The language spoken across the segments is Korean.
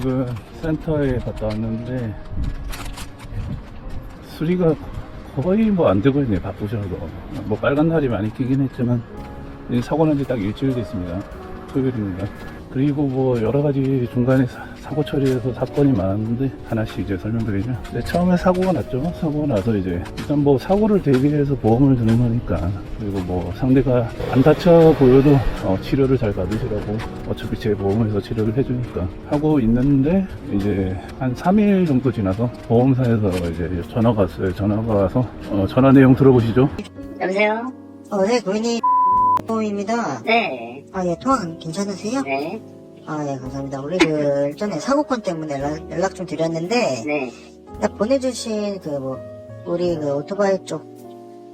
지금 센터에 갔다 왔는데 수리가 거의 뭐 안 되고 있네요. 바쁘셔도 뭐 빨간 날이 많이 끼긴 했지만 이 사고 난 지 딱 일주일 됐습니다. 토요일입니다. 그리고 뭐 여러 가지 중간에 사, 사고 처리해서 사건이 많았는데 하나씩 이제 설명드리죠. 네, 처음에 사고가 났죠. 사고가 나서 이제 일단 뭐 사고를 대비해서 보험을 드는 거니까 그리고 뭐 상대가 안 다쳐 보여도 어, 치료를 잘 받으시라고 어차피 제 보험에서 치료를 해주니까 하고 있는데 이제 한 3일 정도 지나서 보험사에서 이제 전화가 왔어요. 전화가 와서 어, 전화 내용 들어보시죠. 여보세요? 어, 네, 고객님, 입니다. 네, 아, 예, 통화 괜찮으세요? 네, 아, 예, 감사합니다. 우리 그, 일전에 사고건 때문에 연락, 연락 좀 드렸는데, 네, 딱 보내주신 그, 뭐, 우리 그 오토바이 쪽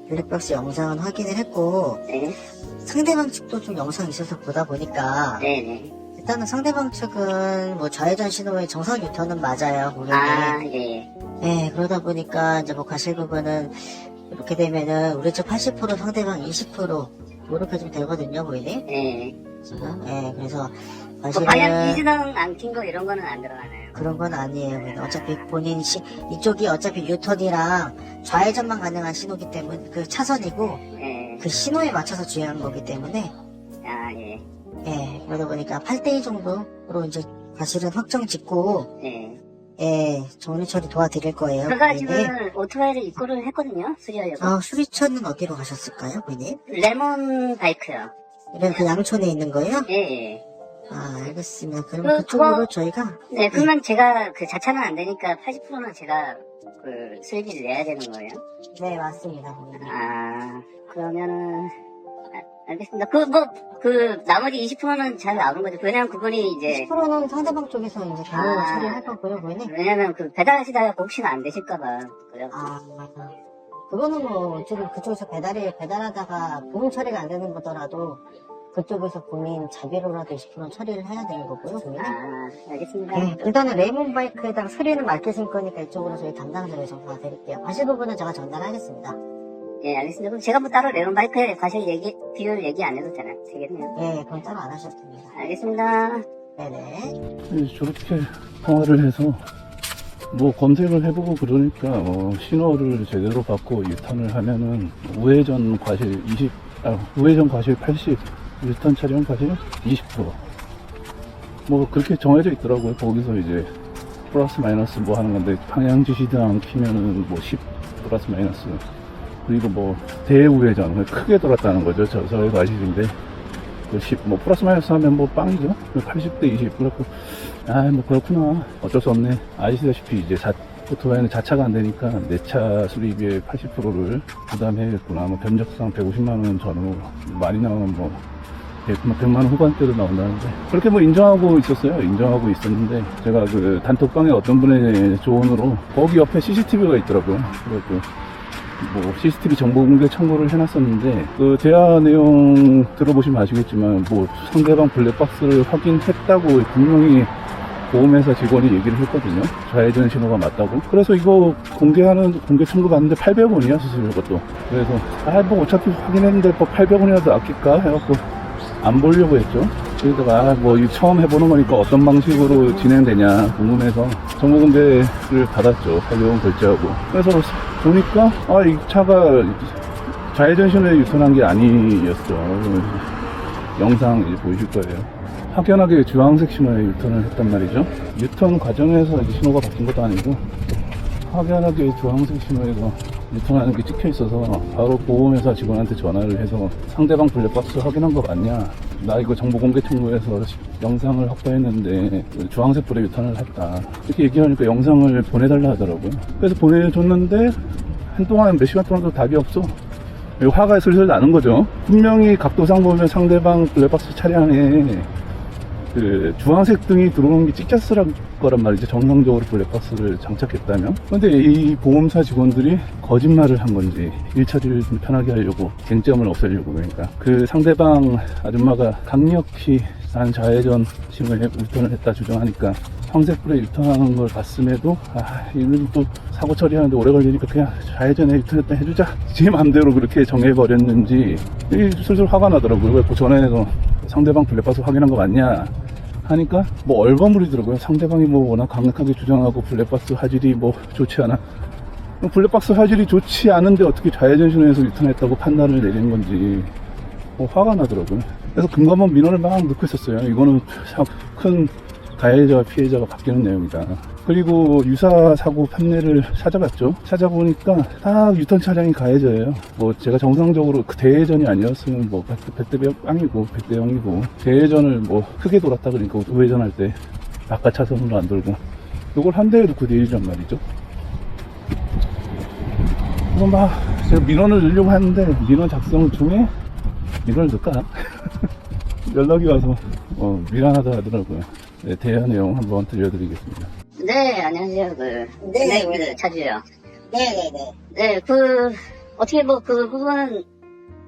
블랙박스 영상은 확인을 했고, 네, 상대방 측도 좀 영상이 있어서 보다 보니까, 네, 네. 일단은 상대방 측은 뭐 좌회전 신호의 정상 유턴은 맞아요, 고객님. 아, 예, 예, 그러다 보니까 이제 뭐 가실 부분은 이렇게 되면은 우리 쪽 80% 상대방 20% 이렇게 좀 되거든요, 고객님. 예. 지금. 예, 그래서 사실은 기준은 안킨거 이런 거는 안 들어가나요? 그런 건 아니에요. 어차피 본인 시, 이쪽이 어차피 유턴이랑 좌회전만 가능한 신호기 때문에 그 차선이고 예, 그 신호에 맞춰서 주행한 거기 때문에 아, 예, 예, 그러다 보니까 8대2 정도로 이제 사실은 확정 짓고 예. 예, 정리 처리 도와드릴 거예요. 제가. 지금 오토바이를 입고를 했거든요, 수리하려고. 아, 수리차는 어디로 가셨을까요, 고객님? 레몬 바이크요. 이런 그 양촌에 있는 거예요? 예, 예. 아, 알겠습니다. 그럼 그, 그쪽으로 그거- 저희가 네, 그러면 제가 그 자차는 안 되니까 80%는 제가 그 수리비를 내야 되는 거예요? 네 맞습니다. 아, 그러면은, 아, 알겠습니다. 그, 뭐, 그, 나머지 20%는 잘 나오는 거죠. 왜냐면 그분이 이제, 10%는 상대방 쪽에서 이제 당연히 아. 처리할 거고요, 고객님. 왜냐면 그 배달하시다가 혹시나 안 되실까봐. 그래요. 아, 그거는 뭐 지금 그쪽에서 배달이 배달하다가 보험 처리가 안 되는 거더라도 그쪽에서 본인 자비로라도 20% 처리를 해야 되는 거고요, 고객님. 아, 알겠습니다. 네, 일단은 레몬 바이크에다가 수리는 맡기신 거니까 이쪽으로 저희 담당자를 전화 드릴게요. 하실 부분은 제가 전달하겠습니다. 예, 알겠습니다. 그럼 제가 뭐 따로 레몬 바이크에 과실 얘기, 비율 얘기 안 해도 되나, 되겠네요. 네, 그럼 따로 안 하셔도 됩니다. 알겠습니다. 네네. 네, 저렇게 통화를 해서 뭐 검색을 해보고 그러니까 어, 신호를 제대로 받고 유턴을 하면은 우회전 과실 20, 아, 우회전 과실 80, 유턴 차량 과실 20%뭐 그렇게 정해져 있더라고요. 거기서 이제 플러스 마이너스 뭐 하는 건데 방향 지시등 키면은 뭐 10 플러스 마이너스 그리고 뭐 대우회전 크게 돌았다는 거죠. 저 저의 과실인데 그 10, 뭐, 플러스 마이너스 하면 뭐 빵이죠? 80대 20. 그렇고, 아, 뭐, 그렇구나. 어쩔 수 없네. 아시다시피 이제 자, 오토바이는 자차가 안 되니까 내 차 수리비의 80%를 부담해야겠구나. 뭐, 변적상 150만원 전후, 많이 나오면 뭐, 100만 원 후반대도 나온다는데. 그렇게 뭐 인정하고 있었어요. 인정하고 있었는데, 제가 그 단톡방에 어떤 분의 조언으로, 거기 옆에 CCTV가 있더라고요. 그래갖고, 뭐 CCTV 정보 공개 청구를 해놨었는데 그 대화 내용 들어보시면 아시겠지만 뭐 상대방 블랙박스를 확인했다고 분명히 보험회사 직원이 얘기를 했거든요. 좌회전 신호가 맞다고. 그래서 이거 공개하는 공개 청구 받는데 800원이야 수수료 것도. 그래서 아 뭐 어차피 확인했는데 뭐 800원이라도 아낄까 해갖고 안 보려고 했죠. 그러다가 아, 뭐 처음 해보는 거니까 어떤 방식으로 진행되냐 궁금해서 정보 공개를 받았죠. 800원 결제하고. 그래서 보니까 아 이 차가 좌회전 신호에 유턴한 게 아니었죠. 영상 이제 보이실 거예요. 확연하게 주황색 신호에 유턴을 했단 말이죠. 유턴 과정에서 이제 신호가 바뀐 것도 아니고 확연하게 주황색 신호에서 유턴하는 게 찍혀 있어서 바로 보험회사 직원한테 전화를 해서 상대방 블랙박스 확인한 거 맞냐? 나 이거 정보 공개 청구해서 영상을 확보했는데 주황색 불에 유턴을 했다. 이렇게 얘기하니까 영상을 보내달라 하더라고요. 그래서 보내줬는데 한동안 몇 시간 동안 도 답이 없어. 화가 슬슬 나는 거죠. 분명히 각도상 보면 상대방 블랙박스 차량에 그 주황색 등이 들어오는 게 찍혔을 거란 말이죠. 정상적으로 블랙박스를 장착했다면. 근데 이 보험사 직원들이 거짓말을 한 건지 일처리를 좀 편하게 하려고 쟁점을 없애려고 그러니까 그 상대방 아줌마가 강력히 난 좌회전 신호에 유턴을 했다 주장하니까 황색불에 유턴하는 걸 봤음에도 아 이건 또 사고 처리하는데 오래 걸리니까 그냥 좌회전에 유턴했다 해주자 제 맘대로 그렇게 정해버렸는지 이 슬슬 화가 나더라고요 그래서 전화해서 상대방 블랙박스 확인한 거 맞냐 하니까 뭐 얼버무리더라고요. 상대방이 뭐 워낙 강력하게 주장하고 블랙박스 화질이 뭐 좋지 않아. 블랙박스 화질이 좋지 않은데 어떻게 좌회전 신호에서 유턴했다고 판단을 내리는 건지 뭐 화가 나더라고요. 그래서 금감원 민원을 막 넣고 있었어요. 이거는 참큰 가해자와 피해자가 바뀌는 내용이다. 그리고 유사 사고 판례를 찾아봤죠. 찾아보니까 다 유턴 차량이 가해자예요. 뭐 제가 정상적으로 그 대회전이 아니었으면 뭐 100대 빵이고 100대 0이고 대회전을 뭐 크게 돌았다 그러니까 우회전할 때 바깥 차선으로 안 돌고 이걸 한 대에 놓고 내리란 말이죠. 그래서 막 제가 민원을 넣으려고 하는데 민원 작성 중에 민원을 넣을까? 연락이 와서 어, 미안하다 하더라고요. 네, 대화 내용 한번 들려드리겠습니다. 네, 안녕하세요. 그, 네, 네, 네. 그, 차주요. 네네네. 네, 그, 어떻게 뭐, 그 부분,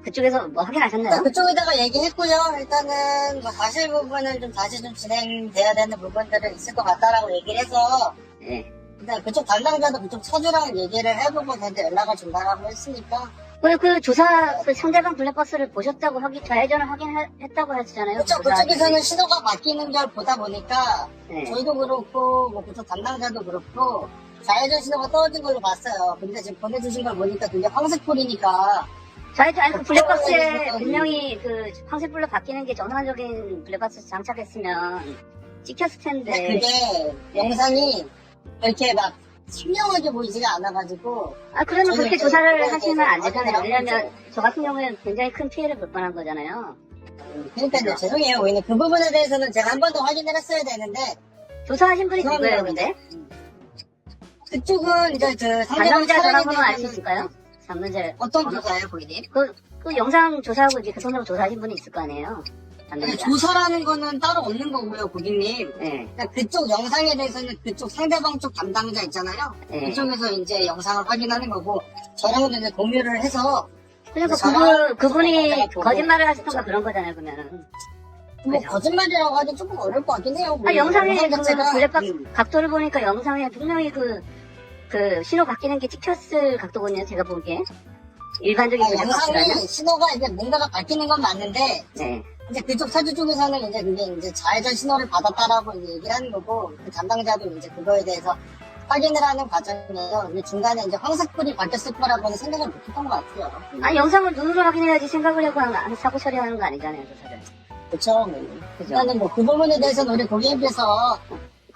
그쪽에서 뭐 확인하셨나요? 그쪽에다가 얘기했고요. 일단은 뭐 과실 부분은 좀 다시 좀 진행돼야 되는 부분들은 있을 것 같다라고 얘기를 해서 네. 일단 그쪽 담당자도 그쪽 차주랑 얘기를 해보고 저한테 연락을 준다라고 했으니까 그, 그 조사, 그 상대방 블랙박스를 보셨다고 확인, 좌회전을 확인했다고 하셨잖아요. 그쪽, 조사- 그쪽에서는 신호가 바뀌는 걸 보다 보니까 네. 저희도 그렇고 뭐 그쪽 담당자도 그렇고 좌회전 신호가 떨어진 걸로 봤어요. 근데 지금 보내주신 걸 보니까 그게 황색불이니까 좌회전, 아니, 그 블랙박스에 어, 분명히 그 황색불로 바뀌는 게 정상적인 블랙박스 장착했으면 찍혔을 텐데. 그게 영상이 이렇게 막 선명하게 보이지가 않아가지고 아, 그러면 그렇게 조사를 그- 하시면 안 그- 되잖아요. 그- 왜냐면 저 같은 경우에는 굉장히 큰 피해를 볼 뻔한 거잖아요. 그러니까 이제 죄송해요. 오히려 그 부분에 대해서는 제가 한 번 더 확인을 했어야 되는데 조사하신 분이 그럼요. 누구예요, 근데? 그쪽은 이제 그 상대방 담당자 전화번호 알 수 있을까요? 담당자. 어떤? 조사예요, 고객님? 그, 그 영상 조사하고 이제 교통사고 조사하신 분이 있을 거 아니에요? 네, 담당자. 조사라는 거는 따로 없는 거고요, 고객님. 네. 그러니까 그쪽 영상에 대해서는 그쪽 상대방 쪽 담당자 있잖아요. 네. 그쪽에서 이제 영상을 확인하는 거고 저랑은 이제 공유를 해서 그러니까 그분, 그분이 보고 거짓말을 하셨던가 그런 거잖아요, 그러면은. 뭐 그죠? 거짓말이라고 하기 조금 어려울 것 같긴 해요. 아, 영상에 영상 그 블랙박 음, 각도를 보니까 영상에 분명히 그, 그 신호 바뀌는 게 찍혔을 각도거든요, 제가 보기에. 일반적인 아. 영상이 신호가 이제 뭔가가 바뀌는 건 맞는데 네. 이제 그쪽 차주 쪽에서는 이제 그게 이제 좌회전 신호를 받았다라고 이제 얘기를 하는 거고 그 담당자도 이제 그거에 대해서 확인을 하는 과정이에요. 이게 중간에 이제 황색불이 바뀌었을 거라고는 생각을 못했던 것 같아요. 아, 영상을 눈으로 확인해야지 생각을 하고 한- 사고 처리하는 거 아니잖아요, 조사를. 그렇죠. 그죠? 일단은 뭐 그 부분에 대해서는 우리 고객님께서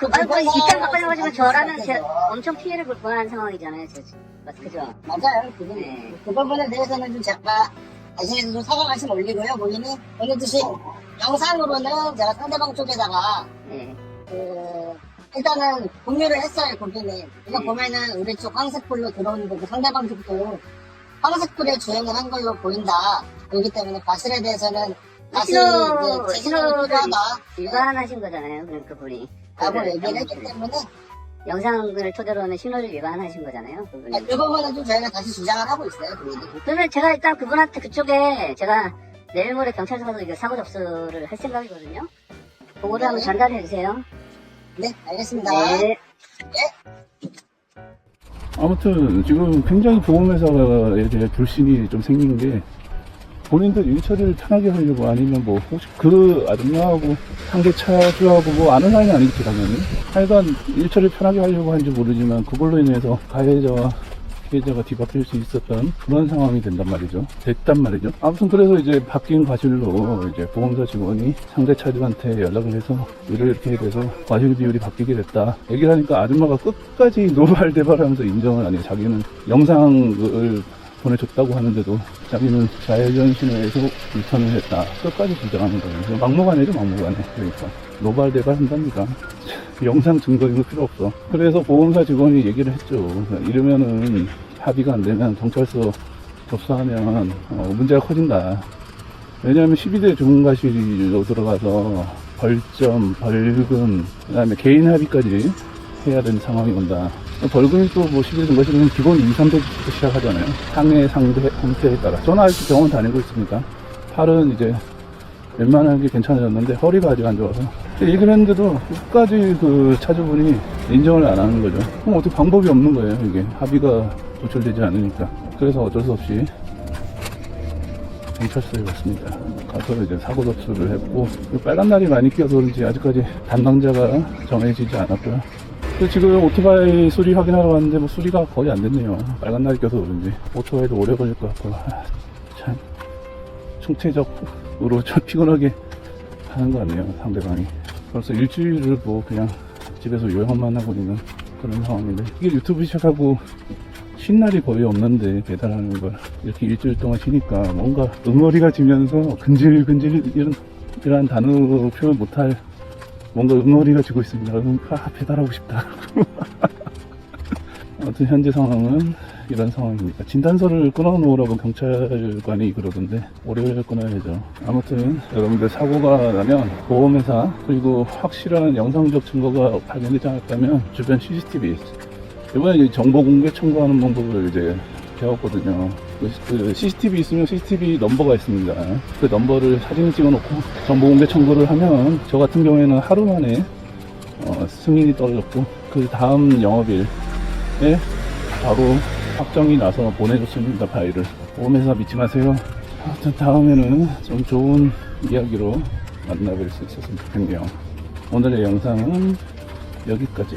그, 그 조사- 입장 바꿔가지고 저라면 제 엄청 피해를 볼 뻔한 상황이잖아요, 저, 맞- 그죠? 맞아요. 그분 네. 그 부분에 대해서는 좀 제가 자신에서 좀 사과 말씀 올리고요. 고객님 보내주신 영상으로는 제가 상대방 쪽에다가 네. 그 일단은 공유를 했어요, 고객님. 이거 네. 보면은 우리 쪽 황색불로 들어오는 거고 상대방 쪽도 황색불에 주행을 한 걸로 보인다. 그렇기 때문에 과실에 대해서는 다시 신호, 이제 신호를. 위반하신 거잖아요, 그- 그분이. 라고 그거를 얘기를 했기 때문에 영상을 토대로 하는 신호를 위반하신 거잖아요, 그분이. 그 부분은 좀 저희가 다시 주장을 하고 있어요, 고객님. 그러면 제가 일단 그분한테 그쪽에 제가 내일 모레 경찰서 가서 이거 사고 접수를 할 생각이거든요. 그거를 한번 네. 전달해 주세요. 네, 알겠습니다. 네. 아무튼 지금 굉장히 보험회사에 대해 불신이 좀 생긴 게 본인들 일 처리를 편하게 하려고 아니면 뭐 혹시 그 아줌마하고 상대 차주하고 뭐 아는 사이는 아니겠지 당연히 하여간 일 처리를 편하게 하려고 하는지 모르지만 그걸로 인해서 가해자와 피해자가 뒤바뀔 수 있었던 그런 상황이 된단 말이죠. 됐단 말이죠. 아무튼 그래서 이제 바뀐 과실로 이제 보험사 직원이 상대 차주한테 연락을 해서 일을 이렇게 돼서 과실 비율이 바뀌게 됐다. 얘기를 하니까 아줌마가 끝까지 노발대발하면서 인정을 안 해요. 자기는 영상을 보내줬다고 하는데도 자기는 좌회전 신호에서 유턴을 했다. 끝까지 주장하는 거예요. 막무가내죠, 막무가내. 그러니까. 노발대발 한답니다. 영상 증거 이거 필요 없어. 그래서 보험사 직원이 얘기를 했죠. 이러면은 합의가 안 되면 경찰서 접수하면 어, 문제가 커진다. 왜냐하면 12대 중과실로 들어가서 벌점, 벌금, 그 다음에 개인 합의까지 해야 되는 상황이 온다. 벌금이 또 뭐 12대 중과실은 기본 2, 300부터 시작하잖아요. 상해, 상대, 상태에 따라. 저는 아직 병원 다니고 있습니다. 팔은 이제 웬만하게 괜찮아졌는데 허리가 아직 안 좋아서 얘기를 했는데도 끝까지 그 차주분이 인정을 안 하는 거죠 그럼 어떻게 방법이 없는 거예요 이게 합의가 도출되지 않으니까 그래서 어쩔 수 없이 경찰서에 갔습니다. 가서 이제 사고 접수를 했고 그 빨간 날이 많이 끼어서 그런지 아직까지 담당자가 정해지지 않았고요. 지금 오토바이 수리 확인하러 왔는데 뭐 수리가 거의 안 됐네요. 빨간 날이 껴서 그런지 오토바이도 오래 걸릴 것 같고 아, 참 총체적으로 좀 피곤하게 하는 것 같네요. 상대방이 벌써 일주일을 뭐 그냥 집에서 요양만 하고 있는 그런 상황인데 이게 유튜브 시작하고 쉰 날이 거의 없는데 배달하는 걸 이렇게 일주일 동안 쉬니까 뭔가 응어리가 지면서 근질근질 이런 단어로 표현 못할 뭔가 응어리가 지고 있습니다. 음, 아, 배달하고 싶다. 아무튼 현재 상황은 이런 상황입니다. 진단서를 끊어놓으라고 경찰관이 그러던데 월요일에 끊어야죠. 아무튼 여러분들 사고가 나면 보험회사 그리고 확실한 영상적 증거가 발견되지 않았다면 주변 CCTV 이번에 정보 공개 청구하는 방법을 이제 배웠거든요. 그, 그 CCTV 있으면 CCTV 넘버가 있습니다. 그 넘버를 사진을 찍어놓고 정보 공개 청구를 하면 저 같은 경우에는 하루 만에 어, 승인이 떨어졌고 그 다음 영업일에 바로 확정이 나서 보내줬습니다 파일을. 보험회사 믿지 마세요. 아무튼 다음에는 좀 좋은 이야기로 만나뵐 수 있었으면 좋겠네요. 오늘의 영상은 여기까지